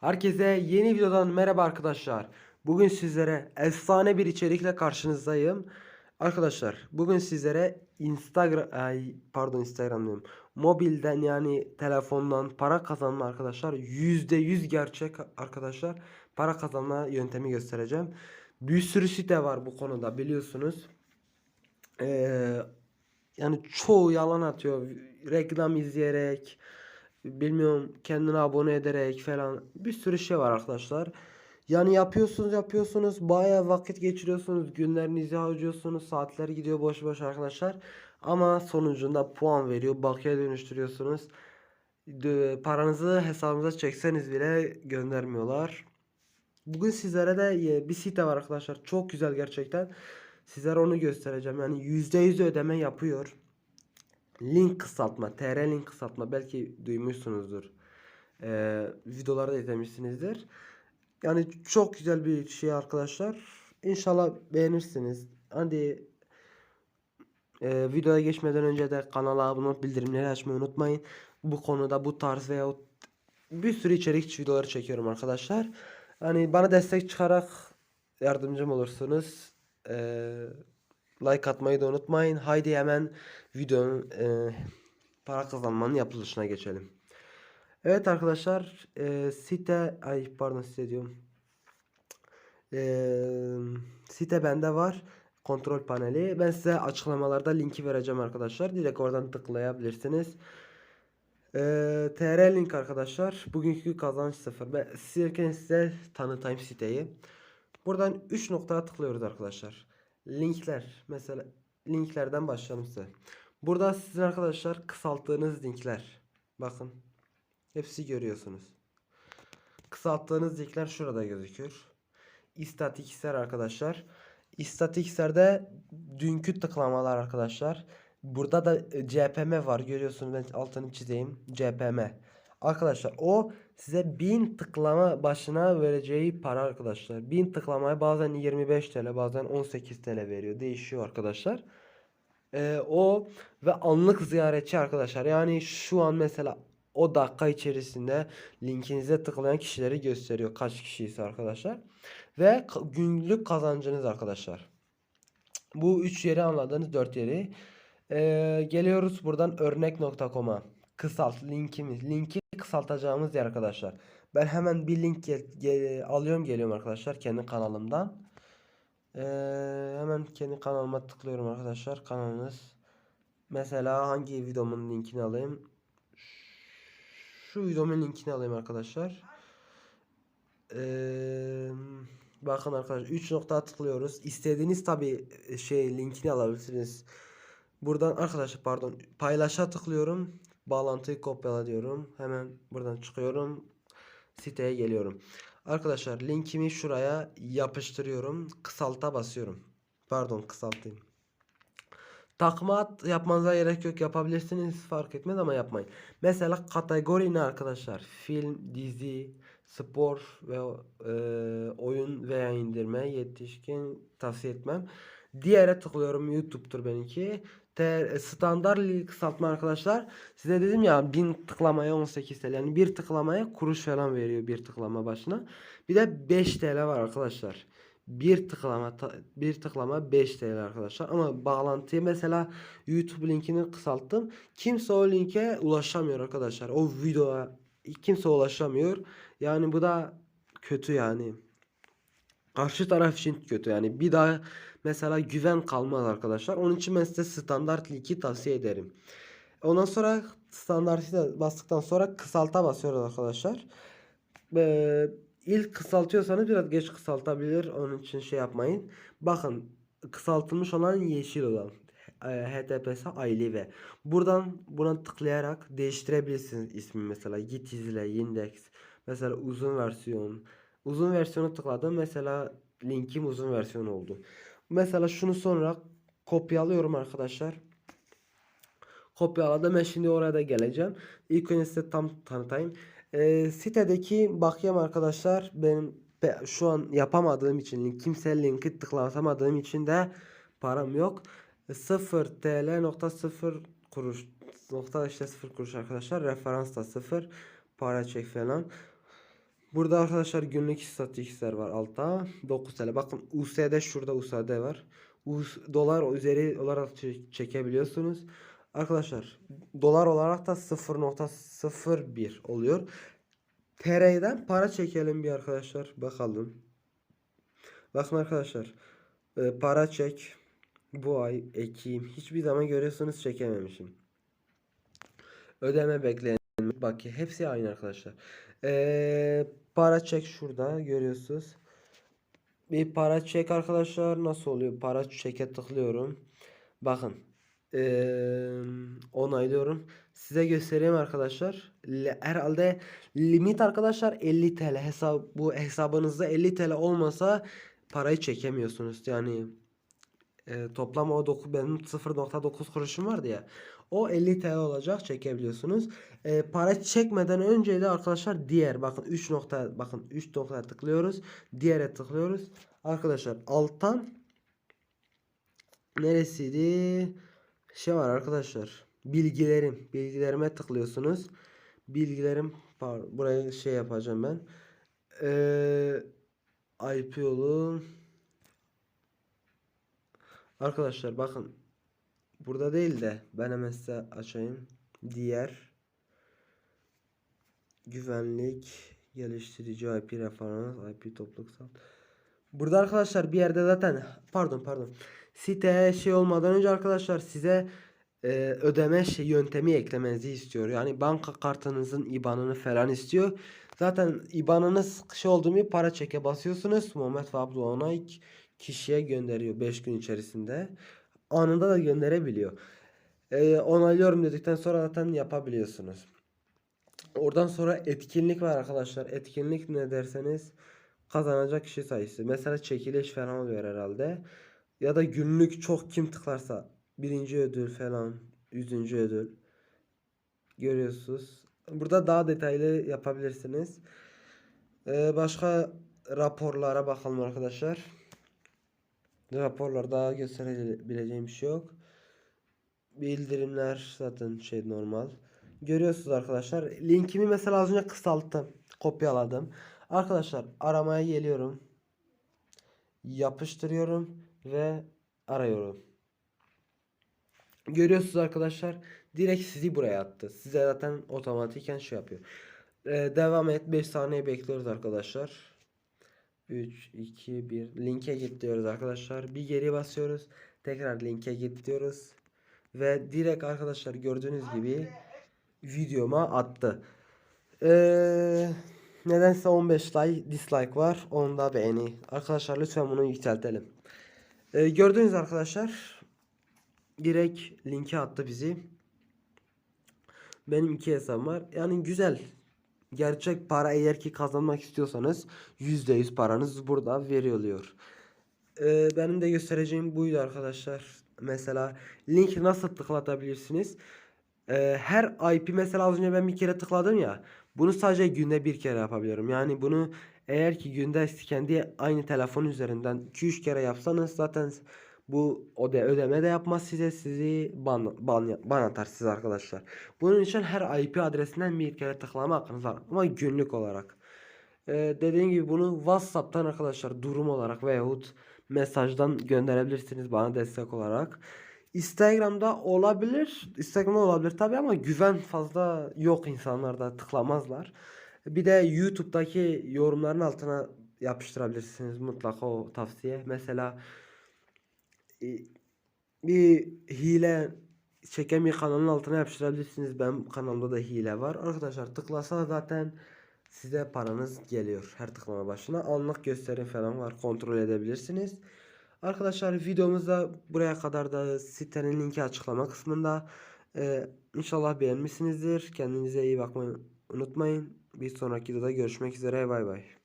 Herkese yeni videodan merhaba arkadaşlar. Bugün sizlere efsane bir içerikle karşınızdayım. Arkadaşlar bugün sizlere Instagram ay pardon Instagram diyorum. Mobilden yani telefondan para kazanma arkadaşlar. %100 gerçek arkadaşlar. Para kazanma yöntemi göstereceğim. Bir sürü site var bu konuda biliyorsunuz. Ee, yani çoğu yalan atıyor. Reklam izleyerek, bilmiyorum kendine abone ederek falan bir sürü şey var arkadaşlar. Yani yapıyorsunuz yapıyorsunuz bayağı vakit geçiriyorsunuz günlerinizi harcıyorsunuz saatler gidiyor boş boş arkadaşlar. Ama sonucunda puan veriyor bakiye dönüştürüyorsunuz. Paranızı hesabınıza çekseniz bile göndermiyorlar. Bugün sizlere de bir site var arkadaşlar çok güzel gerçekten. Sizlere onu göstereceğim yani %100 ödeme yapıyor. Link kısaltma, TR link kısaltma belki duymuşsunuzdur. Ee, videoları da izlemişsinizdir. Yani çok güzel bir şey arkadaşlar. İnşallah beğenirsiniz. Hadi e, videoya geçmeden önce de kanala abone olup bildirimleri açmayı unutmayın. Bu konuda bu tarz veya bir sürü içerik videoları çekiyorum arkadaşlar. Hani bana destek çıkarak yardımcım olursunuz. Ee, like atmayı da unutmayın. Haydi hemen videonun e, para kazanmanın yapılışına geçelim. Evet arkadaşlar e, site ay pardon site diyorum. E, site bende var. Kontrol paneli. Ben size açıklamalarda linki vereceğim arkadaşlar. Direkt oradan tıklayabilirsiniz. E, TR link arkadaşlar. Bugünkü kazanç sıfır. Ben size, size tanıtayım siteyi. Buradan 3 noktaya tıklıyoruz arkadaşlar. Linkler. Mesela linklerden başlayalım size. Burada sizin arkadaşlar kısalttığınız linkler. Bakın. Hepsi görüyorsunuz. Kısalttığınız linkler şurada gözüküyor. İstatistiksel arkadaşlar. İstatistiklerde dünkü tıklamalar arkadaşlar. Burada da CPM var görüyorsunuz ben altını çizeyim. CPM. Arkadaşlar o size 1000 tıklama başına vereceği para arkadaşlar. 1000 tıklamaya bazen 25 TL bazen 18 TL veriyor. Değişiyor arkadaşlar. Ee, o ve anlık ziyaretçi arkadaşlar. Yani şu an mesela o dakika içerisinde linkinize tıklayan kişileri gösteriyor. Kaç kişiyse arkadaşlar. Ve günlük kazancınız arkadaşlar. Bu üç yeri anladınız. Dört yeri. Ee, geliyoruz buradan örnek.com'a. Kısalt linkimiz. Linki kısaltacağımız yer arkadaşlar. Ben hemen bir link gel- gel- alıyorum geliyorum arkadaşlar kendi kanalımdan. Ee, hemen kendi kanalıma tıklıyorum arkadaşlar. Kanalınız. Mesela hangi videomun linkini alayım? Şu videomun linkini alayım arkadaşlar. Ee, bakın arkadaşlar 3 nokta tıklıyoruz. İstediğiniz tabi şey linkini alabilirsiniz. Buradan arkadaşlar pardon paylaşa tıklıyorum. Bağlantıyı kopyala diyorum. Hemen buradan çıkıyorum. Siteye geliyorum. Arkadaşlar linkimi şuraya yapıştırıyorum. Kısalta basıyorum. Pardon kısaltayım. Takma at yapmanıza gerek yok yapabilirsiniz fark etmez ama yapmayın. Mesela kategori ne arkadaşlar? Film, dizi, spor ve e, oyun veya indirme yetişkin tavsiye etmem. Diğere tıklıyorum YouTube'dur benimki. Ter, standart li- kısaltma arkadaşlar. Size dedim ya 1000 tıklamaya 18 TL. Yani bir tıklamaya kuruş falan veriyor bir tıklama başına. Bir de 5 TL var arkadaşlar. Bir tıklama bir tıklama 5 TL arkadaşlar. Ama bağlantıyı mesela YouTube linkini kısalttım. Kimse o linke ulaşamıyor arkadaşlar. O videoya kimse ulaşamıyor. Yani bu da kötü yani. Karşı taraf için kötü yani. Bir daha mesela güven kalmaz arkadaşlar. Onun için ben size standart linki tavsiye ederim. Ondan sonra standartı da bastıktan sonra kısalta basıyoruz arkadaşlar. Ee, ilk kısaltıyorsanız biraz geç kısaltabilir. Onun için şey yapmayın. Bakın kısaltılmış olan yeşil olan e, HTTPS aile ve buradan buna tıklayarak değiştirebilirsiniz ismi mesela git izle index mesela uzun versiyon uzun versiyonu tıkladım mesela linkim uzun versiyon oldu mesela şunu sonra kopyalıyorum arkadaşlar. Kopyaladım. Ben şimdi oraya da geleceğim. İlk önce size tam tanıtayım. Ee, sitedeki bakayım arkadaşlar. Benim be- şu an yapamadığım için kimse linki tıklatamadığım için de param yok. 0 TL nokta 0 kuruş nokta işte 0 kuruş arkadaşlar. Referans da 0 para çek falan Burada arkadaşlar günlük istatistikler var altta. 9 TL. Bakın USD şurada USD var. US, dolar üzeri olarak çe- çekebiliyorsunuz. Arkadaşlar dolar olarak da 0.01 oluyor. TL'den para çekelim bir arkadaşlar. Bakalım. Bakın arkadaşlar. e, para çek. Bu ay Ekim. Hiçbir zaman görüyorsunuz çekememişim. Ödeme bekleyen bak hepsi aynı arkadaşlar. Ee, para çek şurada görüyorsunuz. Bir para çek arkadaşlar nasıl oluyor? Para çeke tıklıyorum. Bakın. Ee, onaylıyorum. Size göstereyim arkadaşlar. Herhalde limit arkadaşlar 50 TL hesap bu hesabınızda 50 TL olmasa parayı çekemiyorsunuz. Yani e, toplam o 9 benim 0.9 kuruşum vardı ya. O 50 TL olacak çekebiliyorsunuz. E, para çekmeden önce de arkadaşlar diğer bakın 3 nokta bakın 3 noktaya tıklıyoruz. Diğere tıklıyoruz. Arkadaşlar alttan neresiydi? Şey var arkadaşlar. Bilgilerim. Bilgilerime tıklıyorsunuz. Bilgilerim pardon, buraya şey yapacağım ben. Ee, IP yolu Arkadaşlar bakın burada değil de ben hemen size açayım. Diğer güvenlik geliştirici IP referans IP topluluk Burada arkadaşlar bir yerde zaten pardon pardon site şey olmadan önce arkadaşlar size e, ödeme şey yöntemi eklemenizi istiyor. Yani banka kartınızın IBAN'ını falan istiyor. Zaten IBAN'ınız şey oldu mu para çeke basıyorsunuz. Muhammed Fablo Onay kişiye gönderiyor 5 gün içerisinde. Anında da gönderebiliyor. Ee, onaylıyorum dedikten sonra zaten yapabiliyorsunuz. Oradan sonra etkinlik var arkadaşlar. Etkinlik ne derseniz kazanacak kişi sayısı. Mesela çekiliş falan oluyor herhalde. Ya da günlük çok kim tıklarsa birinci ödül falan, yüzüncü ödül görüyorsunuz. Burada daha detaylı yapabilirsiniz. Ee, başka raporlara bakalım arkadaşlar. Raporlarda gösterebileceğim bir şey yok. Bildirimler zaten şey normal. Görüyorsunuz arkadaşlar. Linkimi mesela az önce kısalttım. Kopyaladım. Arkadaşlar aramaya geliyorum. Yapıştırıyorum ve arıyorum. Görüyorsunuz arkadaşlar. Direkt sizi buraya attı. Size zaten otomatiken şey yapıyor. Ee, devam et. 5 saniye bekliyoruz arkadaşlar. 3, 2, 1. Linke git diyoruz arkadaşlar. Bir geri basıyoruz. Tekrar linke git diyoruz. Ve direkt arkadaşlar gördüğünüz gibi videoma attı. Ee, nedense 15 like, dislike var. Onda beğeni. Arkadaşlar lütfen bunu yükseltelim. Ee, gördüğünüz arkadaşlar direkt linke attı bizi. Benim iki hesabım var. Yani güzel. Gerçek para eğer ki kazanmak istiyorsanız %100 paranız burada veriliyor. Ee, benim de göstereceğim buydu arkadaşlar. Mesela link nasıl tıklatabilirsiniz? Ee, her IP mesela az önce ben bir kere tıkladım ya. Bunu sadece günde bir kere yapabiliyorum. Yani bunu eğer ki günde kendi aynı telefon üzerinden 2-3 kere yapsanız zaten bu öde ödeme de yapmaz size sizi ban, ban, ban atar siz arkadaşlar. Bunun için her IP adresinden bir kere tıklama hakkınız var ama günlük olarak. Ee, dediğim gibi bunu WhatsApp'tan arkadaşlar durum olarak veyahut mesajdan gönderebilirsiniz bana destek olarak. Instagram'da olabilir. Instagram'da olabilir tabi ama güven fazla yok insanlarda tıklamazlar. Bir de YouTube'daki yorumların altına yapıştırabilirsiniz mutlaka o tavsiye. Mesela bir hile çeken kanalın altına yapıştırabilirsiniz. Benim kanalımda da hile var. Arkadaşlar tıklasa zaten size paranız geliyor her tıklama başına. Anlık gösterim falan var. Kontrol edebilirsiniz. Arkadaşlar videomuzda buraya kadar da sitenin linki açıklama kısmında. Ee, inşallah beğenmişsinizdir. Kendinize iyi bakmayı unutmayın. Bir sonraki videoda görüşmek üzere. Bay bay.